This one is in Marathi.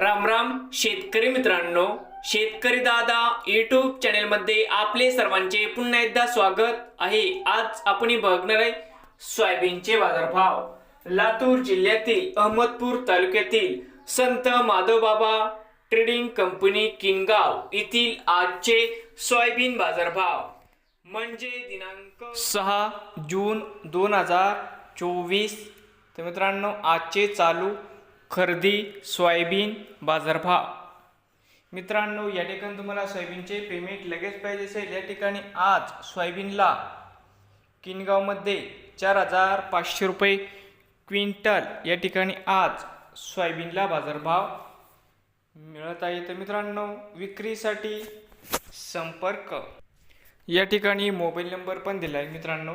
राम राम शेतकरी मित्रांनो. शेतकरी दादा यूट्यूब चॅनेलमध्ये आपले सर्वांचे पुन्हा एकदा स्वागत आहे. आज आपण बघणार आहे सोयाबीनचे बाजारभाव. लातूर जिल्ह्यातील अहमदपूर तालुक्यातील संत माधवबाबा ट्रेडिंग कंपनी किनगाव येथील आजचे सोयाबीन बाजारभाव. म्हणजे दिनांक सहा जून दोन हजार चोवीस. तर मित्रांनो आजचे चालू खरेदी सोयाबीन बाजारभाव. मित्रांनो या ठिकाणी तुम्हाला सोयाबीनचे पेमेंट लगेच पाहिजे असेल. या ठिकाणी आज सोयाबीनला किनगावमध्ये चार हजार पाचशे रुपये क्विंटल या ठिकाणी आज सोयाबीनला बाजारभाव मिळत आहे. तर मित्रांनो विक्रीसाठी संपर्क. या ठिकाणी मोबाईल नंबर पण दिला आहे मित्रांनो.